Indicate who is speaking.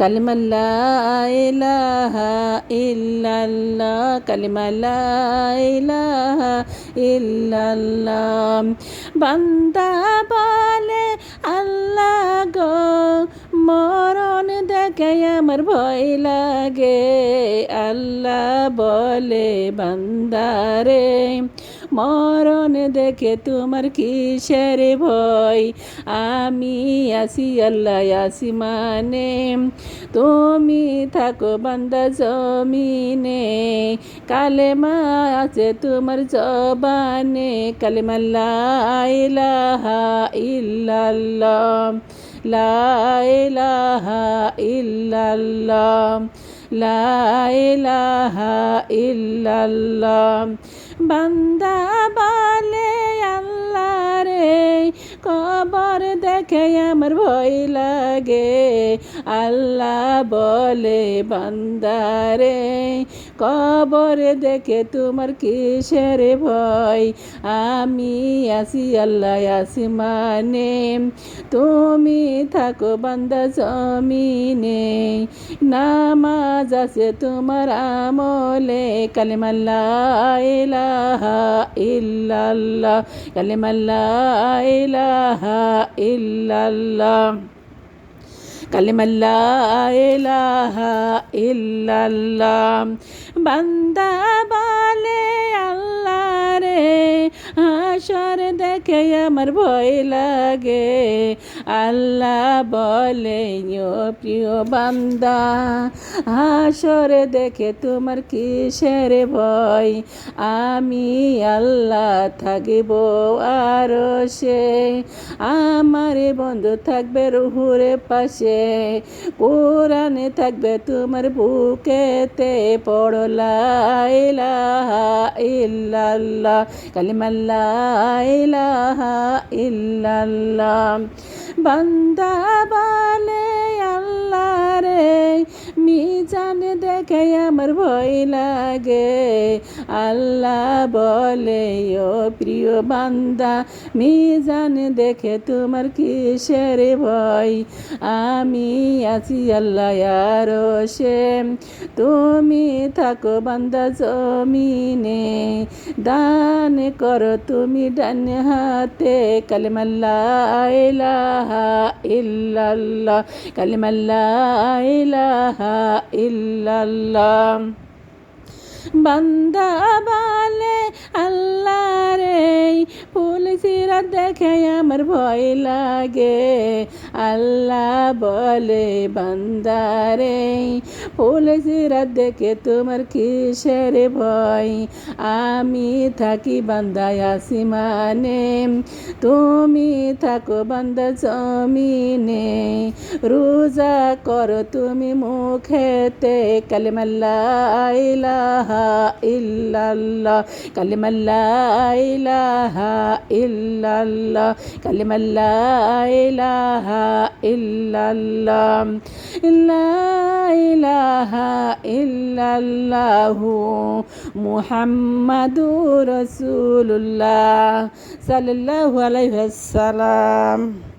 Speaker 1: কালিমাল্লা ইলাহা ইল্লাল্লাহ কালিমাল্লা ইলাহা ইল্লাল্লাহ। বান্দা বলে আল্লাহ গো মরণ দেখে আমার ভয় লাগে। আল্লাহ বলে বান্দারে। মরণ দেখে তোমার কিসের ভয়? আমি আসি আল্লাহ আসি মানে তুমি থাকো বান্দা জমিনে। কালেমা আছে তোমার জবানে, কালেমা লা ইলাহা ইল্লাল্লাহ, লা ইলাহা ইল্লাল্লাহ। লা ইলাহা ইল্লাল্লাহ। বান্দা বলে আল্লাহ রে কবর দেখে আমার ভয় লাগে। আল্লাহ বলে, বান্দারে, কবর দেখে তোমার কিসের ভয়? আমি আসি আল্লাহ আসি মানে তুমি থাকো বান্দা জমিনে। নামাজ আছে তোমার আমলে, কালেমাল্লা ইলাহা ইল্লাল্লাহ, কালেমাল্লা ইলাহা ইল্লাল্লাহ। ইল্লাল্লাহ বান্দা বলে আল্লাহ রে আশার দেখে আমার ভয় লাগে আল্লাহ বলে প্রিয় বান্দা, হাসর দেখে তোমার কিসের ভয়? আমি আল্লাহ থাকিব আরও সে, আমার বন্ধু থাকবে রুহুরে পাশে, কোরআনে থাকবে তোমার বুকেতে পড়লা ইলাহা ইল্লাল্লাহ, কালিমাল্লা ইলাহা ইল্লাল্লাহ। বান্দা বলে আল্লাহ রে মিজান দেখে আমার ভয় লাগে। আল্লাহ বলে, ও প্রিয় বান্দা, মিজান দেখে তোমার কিসের ভয়? আমি আছি আল্লাহ আর সে। তুমি থাকো বান্দা জমিনে, দান করো তুমি ডান হাতে। কালিমাল্লা ইলাহা لا إله إلا الله. বান্দা বালে আল্লাহ রে পুলিশিরা দেখে আমার ভয় লাগে আল্লাহ বলে, বান্দারে পুলিশিরা দেখে তোমার কিসের ভয়? আমি থাকি বান্দায় আসি মানে তুমি থাকো বান্দা জমিনে। রোজা করো তুমি মুখেতে কালিমাল্লা ইলাহা ইল্লাল্লাহ কালিমাল্লা ইলাহা মুহাম্মাদুর রাসূলুল্লাহ সাল্লাল্লাহু আলাইহি ওয়াসাল্লাম।